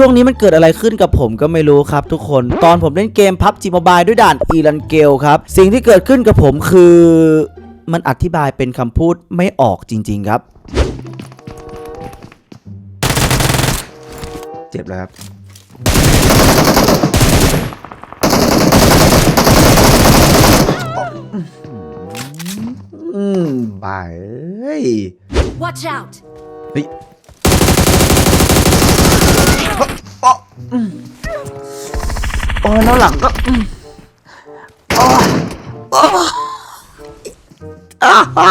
ช่วงนี้มันเกิดอะไรขึ้นกับผมก็ไม่รู้ครับทุกคน ตอนผมเล่นเกมพับจีมบายด้วยด่านอีรันเกลครับ สิ่งที่เกิดขึ้นกับผมคือมันอธิบายเป็นคำพูดไม่ออกจริง ๆครับ เจ็บแล้วครับ อืมบ่ายเอ้ย Watch out! เฮ้ย โอ้ยแล้วหลังก็อืมโอ้ยโอ้ยอ่าฮ่า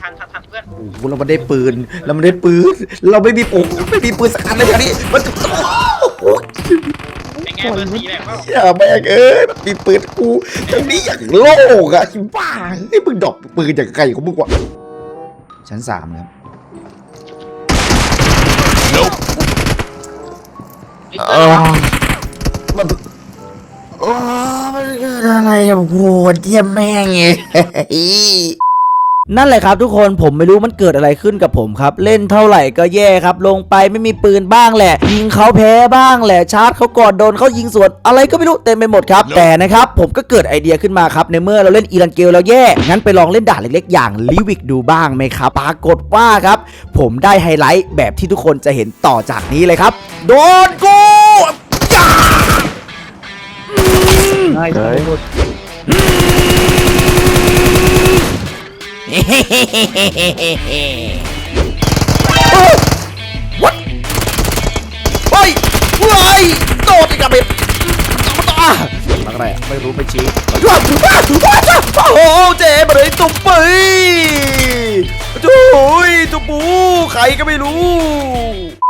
ทันทันทันเพื่อนโอ้โหเราไม่ได้ปืน เราไม่ได้ปืน เราไม่มีปุ่มไม่มีปืนสักอันเลยแบบนี้มันจะโอ้โหเป็นไงเบอร์สี่แหละเปล่าอย่าแม่งเอ้ยมันมีปืนกูทั้งนี้อย่างโลกอะที่บ้าไอ้มึงดอกปืนจากไกลของมึงวะชั้นสามครับ ไอ้เต้ยมันโอ้มันเกิดอะไรอะโหดเยี่ยมแม่งไง นั่นแหละครับทุกคนผมไม่รู้มันเกิดอะไรขึ้นกับผมครับ เล่นเท่าไหร่ก็แย่ครับ ลงไปไม่มีปืนบ้างแหละ ยิงเขาแพ้บ้างแหละชาร์จเขาก่อนโดนเขายิงสวนอะไรก็ไม่รู้เต็มไปหมดครับ แต่นะครับผมก็เกิดไอเดียขึ้นมาครับ ในเมื่อเราเล่นอีรันเกลแล้วแย่ งั้นไปลองเล่นด่านเล็กๆ อย่างลิวิกดูบ้างไหมครับปรากฏว่าครับ ผมได้ไฮไลท์แบบที่ทุกคนจะเห็นต่อจากนี้เลยครับ โดนกูจ้า What เฮ้ยเฮ้ยโดดอีกแล้วเบ็ดอะอะไรอะไม่รู้ไปชี้ว้าวว้าวว้าวโอ้โหเจ๊มาเลยตุ๊บปีโอ้ยตุ๊บปูใครก็ไม่รู้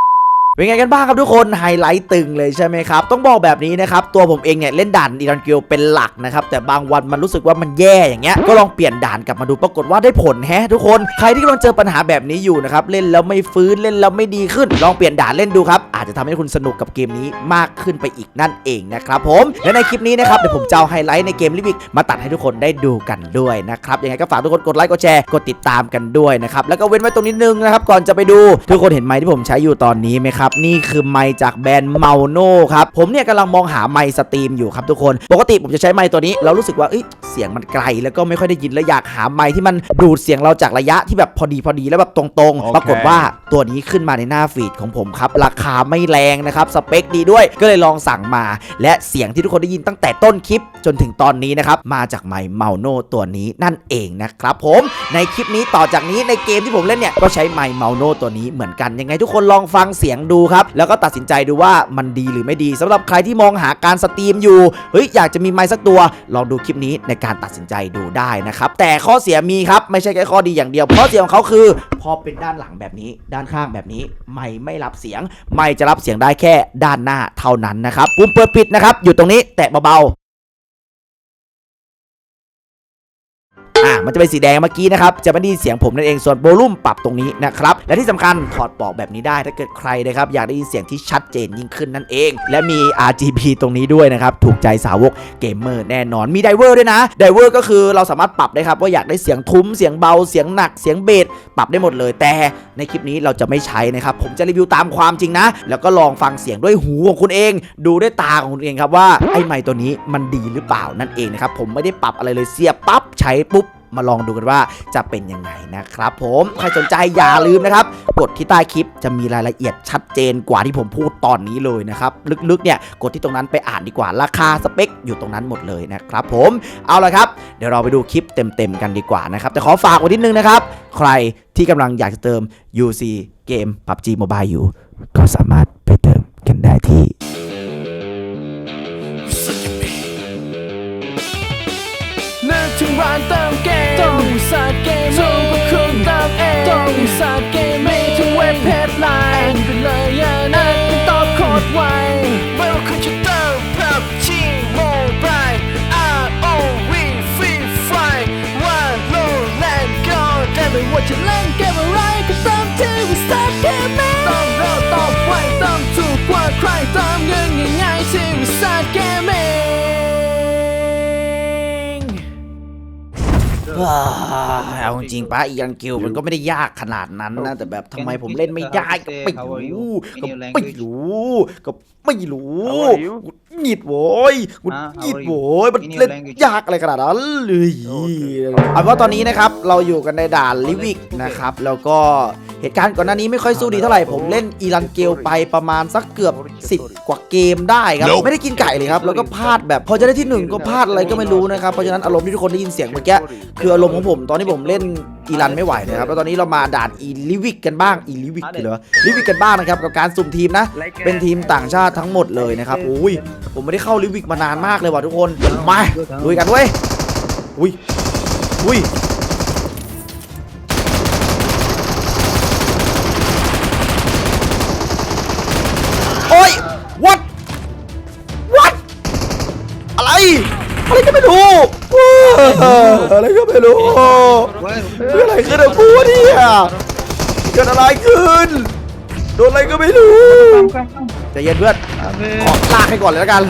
เป็นไงกันบ้างครับทุกคนไฮไลท์ตึงเลยใช่ไหมครับ ต้องบอกแบบนี้นะครับ ตัวผมเองเนี่ยเล่นด่านอีรันเกียวเป็นหลักนะครับ แต่บางวันมันรู้สึกว่ามันแย่อย่างเงี้ยก็ลองเปลี่ยนด่านกลับมาดูปรากฏว่าได้ผลแฮะทุกคนใครที่กำลังเจอปัญหาแบบนี้อยู่นะครับ เล่นแล้วไม่ฟื้นเล่นแล้วไม่ดีขึ้น ลองเปลี่ยนด่านเล่นดูครับ อาจจะทำให้คุณสนุกกับเกมนี้มากขึ้นไปอีกนั่นเองนะครับผมและในคลิปนี้นะครับเดี๋ยวผมจะเอาไฮไลท์ในเกมลิบิกมาตัดให้ทุกคนได้ดูกันด้วยนะครับยังไงก็ฝากทุกคนกดไลค์กดแชร์กดติดตามกันด้วยนะครับแล้วก็เว้นไว้ตรงนิดนึงนะครับก่อนจะไปดูทุกคนเห็นไมที่ผมใช้อยู่ตอนนี้ไหมครับนี่คือไมค์จากแบรนด์เมาโนครับ ผมเนี่ยกำลังมองหาไมค์สตรีมอยู่ครับทุกคน ปกติผมจะใช้ไมค์ตัวนี้เรารู้สึกว่าเอ้ยเสียงมันไกล แล้วก็ไม่ค่อยได้ยินแล้วอยากหาไมค์ที่มันดูดเสียงเราจากระยะที่แบบพอดีพอดีแล้วแบบตรงๆ ปรากฏว่าตัวนี้ขึ้นมาในหน้าฟีดของผมครับ ราคาไม่แรงนะครับ สเปคดีด้วย ก็เลยลองสั่งมา และเสียงที่ทุกคนได้ยินตั้งแต่ต้นคลิปจนถึงตอนนี้นะครับ มาจากไมค์เมาโนตัวนี้นั่นเองนะครับผมในคลิปนี้ต่อจากนี้ในเกมที่ผมเล่นเนี่ยก็ใช้ไมค์เมาโนตัวนี้เหมือนกันยังไงทุกคนลองฟังเสียงดูครับ แล้วก็ตัดสินใจดูว่ามันดีหรือไม่ดีสำหรับใครที่มองหาการสตรีมอยู่เฮ้ยอยากจะมีไมค์สักตัว ลองดูคลิปนี้ในการตัดสินใจดูได้นะครับ แต่ข้อเสียมีครับไม่ใช่แค่ข้อดีอย่างเดียวข้อเสียของเขาคือ พอเป็นด้านหลังแบบนี้ ด้านข้างแบบนี้ไม่ไม่รับเสียง ไม่จะรับเสียงได้แค่ด้านหน้าเท่านั้นนะครับปุ่มเปิดปิดนะครับอยู่ตรงนี้แตะเบา อะมันจะเป็นสีแดงเมื่อกี้นะครับจะไม่ได้ยินเสียงผมนั่นเองส่วนโวลุ่มปรับตรงนี้นะครับและที่สำคัญถอดปลอกแบบนี้ได้ถ้าเกิดใครนะครับอยากได้ยินเสียงที่ชัดเจนยิ่งขึ้นนั่นเอง และมี RGB ตรงนี้ด้วยนะครับถูกใจสาวกเกมเมอร์แน่นอนมีไดเวอร์ด้วยนะไดเวอร์ก็คือเราสามารถปรับได้ครับว่าอยากได้เสียงทุ้มเสียงเบาเสียงหนักเสียงเบสปรับได้หมดเลย แต่ในคลิปนี้เราจะไม่ใช้นะครับผมจะรีวิวตามความจริงนะ แล้วก็ลองฟังเสียงด้วยหูของคุณเอง ดูด้วยตาของคุณเองครับว่าไอ้ไมค์ตัวนี้มันดีหรือเปล่านั่นเองนะครับผมไม่ได้ปรับอะไรเลยเสียบปั๊บใช้ปุ๊บ มาลองดูกันว่าจะเป็นยังไงนะครับผมใครสนใจอย่าลืมนะครับ กดที่ใต้คลิปจะมีรายละเอียดชัดเจนกว่าที่ผมพูดตอนนี้เลยนะครับลึกๆเนี่ยกดที่ตรงนั้นไปอ่านดีกว่าราคาสเปคอยู่ตรงนั้นหมดเลยนะครับผมเอาละครับ เดี๋ยวเราไปดูคลิปเต็มๆกันดีกว่านะครับแต่ขอฝากไว้นิดนึงนะครับ ใครที่กำลังอยากจะเติม UC เกม PUBG Mobile อยู่ ก็สามารถไปเติมกันได้ที่ เอาจริงๆป้าอียังกิวมันก็ไม่ได้ยากขนาดนั้นนะแต่แบบทำไมผมเล่นไม่ได้ก็ไม่รู้ก็ไม่รู้ก็ไม่รู้กู หงิดโว้ยกูหงิดโว้ยมันเล่นยากอะไรขนาดนั้นเลยเอาว่าตอนนี้นะครับเราอยู่กันในด่านลิวิกนะครับแล้วก็เหตุการณ์ก่อนหน้านี้ไม่ค่อยสู้ดีเท่าไหร่ ผมเล่นอีรันเกลไปประมาณสักเกือบ 10 กว่าเกมได้ครับ ไม่ได้กินไก่เลยครับ แล้วก็พลาดแบบพอจะได้ที่หนึ่งก็พลาดอะไรก็ไม่รู้นะครับ เพราะฉะนั้นอารมณ์ที่ทุกคนได้ยินเสียงเมื่อกี้คืออารมณ์ของผมตอนที่ผมเล่นอีรันไม่ไหวนะครับแล้วตอนนี้เรามาด่านอีลิวิกกันบ้างอีลิวิกเหรอลิวิกกันบ้างนะครับกับการสุ่มทีมนะ เป็นทีมต่างชาติทั้งหมดเลยนะครับอุ้ยผมไม่ได้เข้าลิวิกมานานมากเลยว่ะทุกคนมาลุยกันเว้ยอุ้ยอุ้ยโอ้ย what what อะไรอะไรก็ไม่รู้ว้าว อะไรก็ไม่รู้เกิดอะไรขึ้นกับกูวะเนี่ยเกิดอะไรขึ้น โดนอะไรก็ไม่รู้ใจเย็นเพื่อน ขอลากให้ก่อนเลยแล้วกัน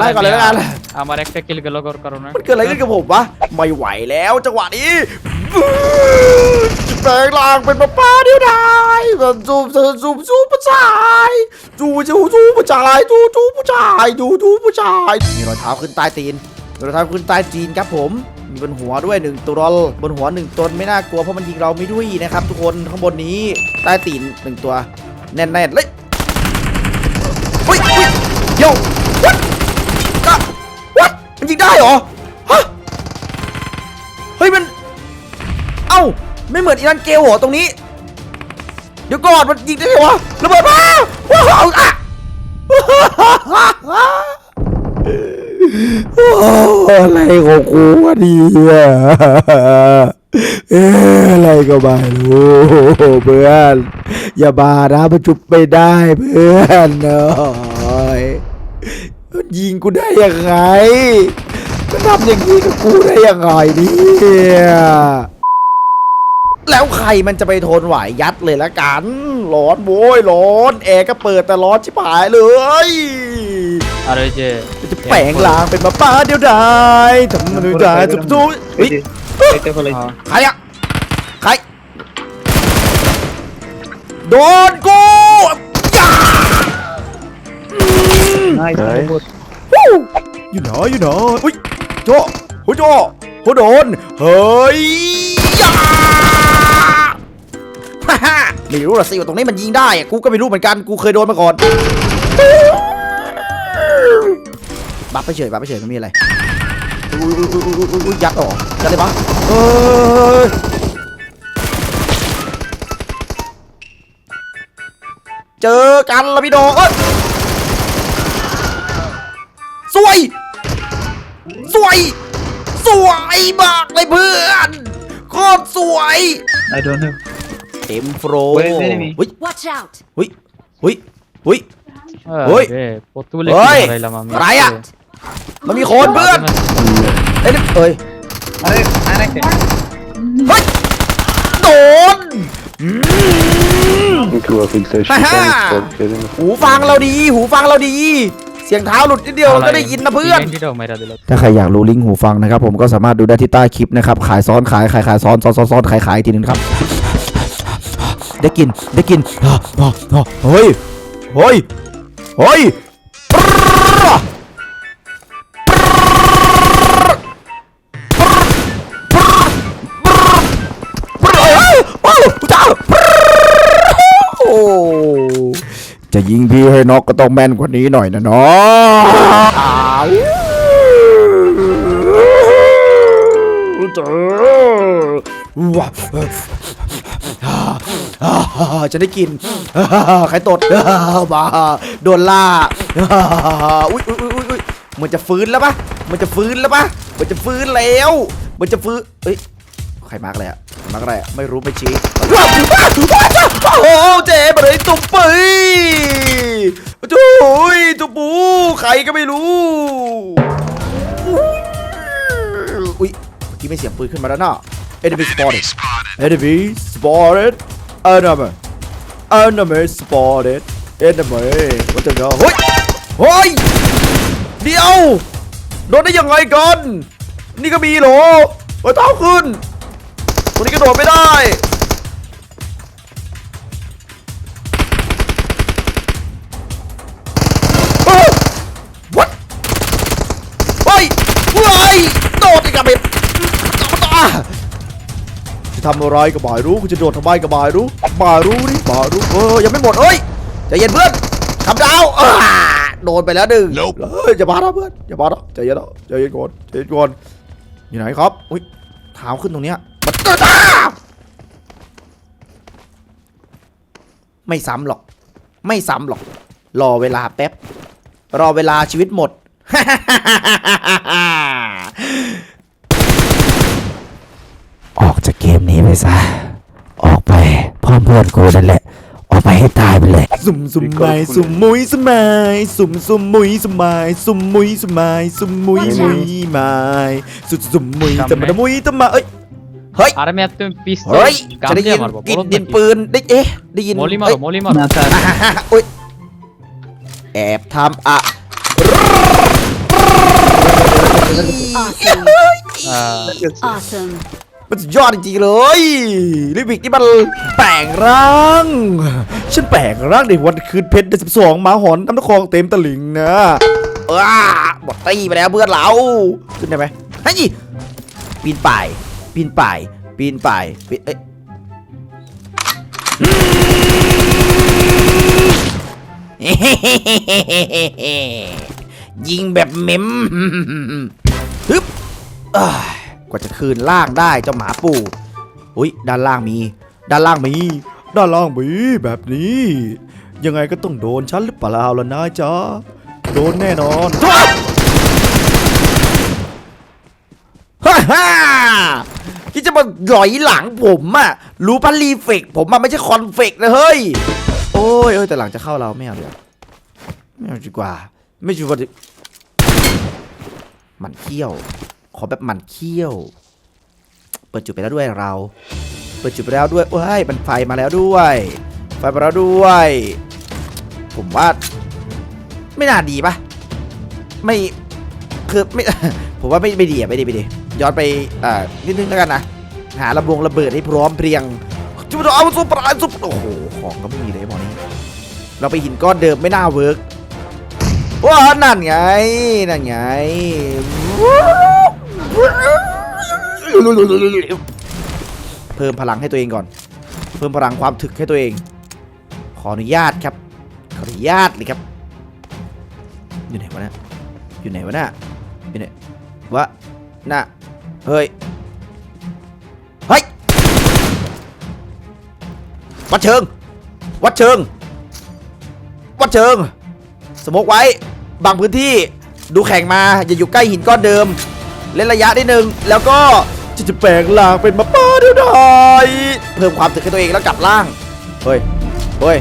ลากให้ก่อนเลยแล้วกัน আমার একটা কিল গেল কর করো নাมันเกิดอะไรขึ้นกับผมวะ ไม่ไหวแล้วจังหวะนี้แปลงร่างเป็นป้าป้าเดียวดายแบบจูบจูบจูบผู้ชายจูบจูบจูบผู้ชายจูบจูบผู้ชายจูบจูบผู้ชายมีรอยเท้าขึ้นใต้ตีน มีรอยเท้าขึ้นใต้ตีนครับผมมีบนหัวด้วยหนึ่งตัวบนหัวหนึ่งตนไม่น่ากลัวเพราะมันยิงเราไม่ด้วยนะครับ ทุกคนข้างบนนี้ใต้ตีนหนึ่งตัว แน่นๆเลยเฮ้ยโย่ what อะวัดมันยิงได้เหรอฮะเฮ้ยมันเอ้าไม่เหมือนอีรันเกลเหรอตรงนี้ เดี๋ยวก่อนมันยิงได้ไงวะระเบิดมาว้าวอะ อะไรของกูวะเนี่ยเอ๊ะอะไรก็ไม่รู้เพื่อนอย่าบานะมันจุบไม่ได้เพื่อนเอ้ยยิงกูได้ยังไงมันทำอย่างนี้กับกูได้ยังไงเนี่ยแล้วใครมันจะไปทนไหวยัดเลยละกัน ร้อนโว้ยร้อน แอร์ก็เปิดแต่ร้อนชิบหายเลย อะไรเจจะแปลงลางเป็นมาป้าเดียวได้ทำมันได้จุดทุกเฮ้ยใครอะใครโดนกูง่ายเลยอยู่ไหนอยู่ไหนอุ้ยโจโหโจโหโดนเฮ้ยยาฮ่าฮ่าไม่รู้ละสิว่าตรงนี้มันยิงได้กูก็ไม่รู้เหมือนกันกูเคยโดนมาก่อน บัฟไปเฉยบัฟไปเฉยไม่มีอะไรยัดออกยัดเลยปะเอ้ยเจอกันละพี่ดองเอ้ยสวย สวย สวยมากเลยเพื่อนโคตรสวยไ don't know เต็มโฟลเว้ไม่ได้มี เฮ้ย Watch out! เฮ้ย เฮ้ย เฮ้ย เฮ้ย เฮ้ย โปตุเกสอะไรละมา อะไรอะ มันมีคนเพื่อนเอ้ยเอ้ยเฮ้ยอะไรเนี่ยเฮ้ยโดน Into a fixation. Aha! Thanks for getting หูฟังเราดี หูฟังเราดี เสียงเท้าหลุดนิดเดียวเราก็ได้ยินนะเพื่อน ที่ดอกไม้ดาวเดือนละ ถ้าใครอยากรู้ลิงก์หูฟังนะครับ ผมก็สามารถดูได้ที่ใต้คลิปนะครับ ขายซ้อนขายขายขายซ้อนซ้อนซ้อนซ้อนขายขายอีกทีหนึงครับ ได้กินได้กินเฮ้ยเฮ้ยเฮ้ย ยิงพี่ให้น็อกก็ต้องแม่นกว่านี้หน่อยนะเนาะว้าจะได้กินใครตดมาโดนล่าอุ้ยอุ้ยอุ้ยอุ้ยมันจะฟื้นแล้วปะมันจะฟื้นแล้วปะมันจะฟื้นแล้ว มันจะฟื้นเอ้ย ครมาร์กอะไรอะมาร์กอะไรไม่รู้ไม่ชี้โอ้โหเจ๊มาเลยตุ๊บปุยจุ้ยตุ๊บปูใครก็ไม่รู้ อุ้ยเมื่อกี้ไม่เสียงปืนขึ้นมาแล้วเนาะ enemy spotted enemy spotted enemy enemy spotted enemy ว่าจะเงาเฮ้ยเฮ้ยเดี๋ยวโดนได้ยังไงกัน นี่ก็มีเหรอเฮ้ยเท้าขึ้น รงนี้กระโดดไม่ได้เอ้อ What เฮ้ยเฮ้ยโดดอีกแล้วเบ็ดอะจะทำอะไรก็บ่ายรู้กูจะโดดทำไมก็บ่ายรู้บ่ายรู้ดิบ่ายรู้เออยังไม่หมดเฮ้ยใจเย็นเพื่อนทำดาวอ่าโดนไปแล้วหนึ่งเฮ้ยอย่ามานะเพื่อนอย่ามานะใจเย็นนะใจเย็นก่อนใจเย็นก่อนอยู่ไหนครับอุ้ยเท้าขึ้นตรงเนี้ย มันเกิดอะไม่ซ้ำหรอก ไม่ซ้ำหรอก รอเวลาแป๊บ รอเวลาชีวิตหมด ออกจากเกมนี้ไปซะ ออกไปพร้อมเพื่อนกูนั่นแหละ ออกไปให้ตายไปเลย สุ่มสุ่มไม้สุ่มมุยสมัยสุ่มสุ่มมุยสมัยสุ่มมุยสมัยสุ่มมุยมุยไม้สุ่มสุ่มมุยตะมาตะมุยตะมาเอ้ย เฮ้ยอาร์ attığım pistol. เฮ้ย จะได้ยิงนกินดินปืนได้เอ๊ได้ยิน Molly maro, เฮ้ย molly maro. มาการอะฮอุ๊ยแอบทำอะ Awesome. Awesome. มันสุยอดจริงเลยลิบิกนี่มันแปลงร่าง ฉันแปลงร่างในวันคืนเพชรเดือนสิบสองหมาหอนน้ำตะคองเต็มตะลิงนะอ้าบอดตีไปแล้วเพื่อนเรา ขึ้นได้ไหมเฮ้ยปีนไป ปีนป่าย ปีนป่ายปีนเอ้ยยิงแบบเมมฮึบกว่าจะคืนล่างได้เจ้าหมาปู่อุ้ยด้านล่างมี ด้านล่างมี ด้านล่างมีแบบนี้ ยังไงก็ต้องโดนฉันหรือเปล่าล่ะนะจ๊ะโดนแน่นอนฮ่าฮ่า ที่จะมาหลอยหลังผมอะรู้ปะรีเฟกผมอะไม่ใช่คอนเฟกนะเฮ้ย โอ้ยเอ้ยแต่หลังจะเข้าเราไม่เอาเดี๋ยวาไม่เอาดีกว่า ไม่ชัวร์ดิมันเขี้ยว ขอแบบมันเขี้ยว เปิดจุดไปแล้วด้วยเรา เปิดจุดไปแล้วด้วยโอ้ยมันไฟมาแล้วด้วย ไฟมาแล้วด้วย ผมว่า ไม่น่าดีปะไม่คือไม่ ผมว่าไม่ไม่ดีอะไม่ดีไม่ดี ย้อนไปอ่านิดนึงแล้วกันนะ หาระบงระเบิดให้พร้อมเพรียงจุดเอาซุปปลาซุปโอ้โหของก็ไม่มีเลยหมอนี้ เราไปหินก้อนเดิมไม่น่าเวิร์กว้านั่นไงนั่นไงเพิ่มพลังให้ตัวเองก่อน เพิ่มพลังความถึกให้ตัวเอง ขออนุญาตครับ ขออนุญาตเลยครับ อยู่ไหนวะเนะอยู่ไหนวะเนะอยู่ไหนวะน่ะ เฮ้ย เฮ้ย วัดเชิง วัดเชิง วัดเชิง สมกไว้ บางพื้นที่ ดูแข่งมา อย่าอยู่ใกล้หินก้อนเดิม เล่นระยะได้หนึ่ง แล้วก็จะจะแปลงล่างเป็นมาป้าด้ไดเพิ่มความถึกให้ตัวเองแล้วกลับล่าง เฮ้ย เฮ้ย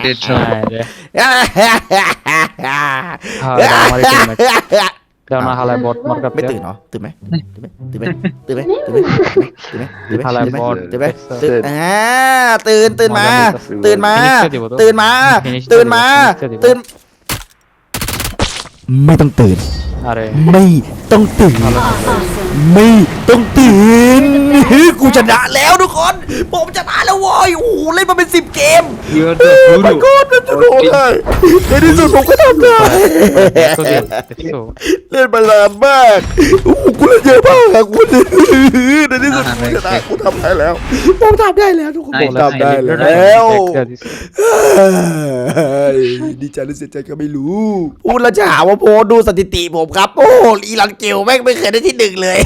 Predator. Haydi. Haydi ama det kommer. Den าฮา halv bort markat ไม่ตื่น det. เหรอ ตื่นไหมตื่นไหมตื่นไหมตื่นไหมตื่นไหมตื่นไหมตื่นไหม Halv ตื่นไหม bort. ตื่นไหมตื่นอ่าตื่นตื่นมา ตื่นมา ตื่นมา ตื่นมา ตื่น ไม่ต้องตื่น Harry. ไม่ต้องตื่น Halv bort. ไม่ต้องตื่นกูชนะแล้วทุกคน ผมชนะแล้วโว้ยโอ้โหเล่นมาเป็นสิบเกม You're the โอ้ guru. ยก็มันจะโดนได้ในที่สุดผมก็ทำได้เล่นมานานมากโอ้โหกูเล่นเยอะมากอะกูเล่นในที่สุดกูชนะกูทำได้แล้วผมทำได้แล้วทุกคนผมทำได้แล้วดีใจหรือเสียใจก็ไม่รู้พูดแล้วจะหาว่าโพดูสถิติผมครับ โอ้อีรันเกลแม่งไม่เคยได้ที่หนึ่งเลย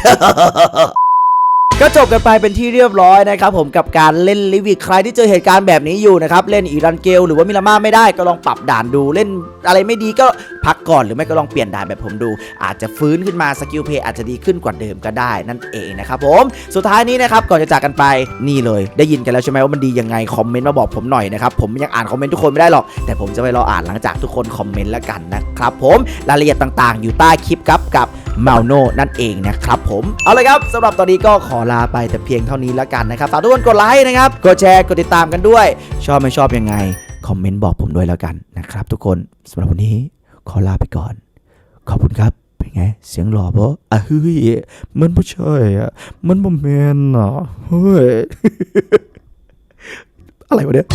ก็จบกันไปเป็นที่เรียบร้อยนะครับผมกับการเล่นลิวิกใครที่เจอเหตุการณ์แบบนี้อยู่นะครับ เล่นอีรันเกลหรือว่ามิลาม่าไม่ได้ก็ลองปรับด่านดูเล่นอะไรไม่ดีก็พักก่อนหรือไม่ก็ลองเปลี่ยนด่านแบบผมดู อาจจะฟื้นขึ้นมาสกิลเพย์อาจจะดีขึ้นกว่าเดิมก็ได้นั่นเองนะครับผมสุดท้ายนี้นะครับก่อนจะจากกันไปนี่เลย ได้ยินกันแล้วใช่ไหมว่ามันดียังไงคอมเมนต์มาบอกผมหน่อยนะครับผมยังอ่านคอมเมนต์ทุกคนไม่ได้หรอกแต่ผมจะไปรออ่านหลังจากทุกคนคอมเมนต์แล้วกันนะครับผมรายละเอียดต่างๆ อยู่ใต้คลิปครับกับ เมาโนนั่นเองนะครับผมเอาเลยครับสำหรับตอนนี้ก็ขอลาไปแต่เพียงเท่านี้แล้วกันนะครับฝากทุกคนกดไลค์นะครับกดแชร์กดติดตามกันด้วย ชอบไม่ชอบยังไงคอมเมนต์บอกผมด้วยแล้วกันนะครับทุกคนสำหรับวันนี้ขอลาไปก่อน ขอบคุณครับเป็นไง เสียงหล่อปะอะเฮ้ยมันไม่ใช่อะมันบ่แมนอะเฮ้ยอะไรวะเนี่ย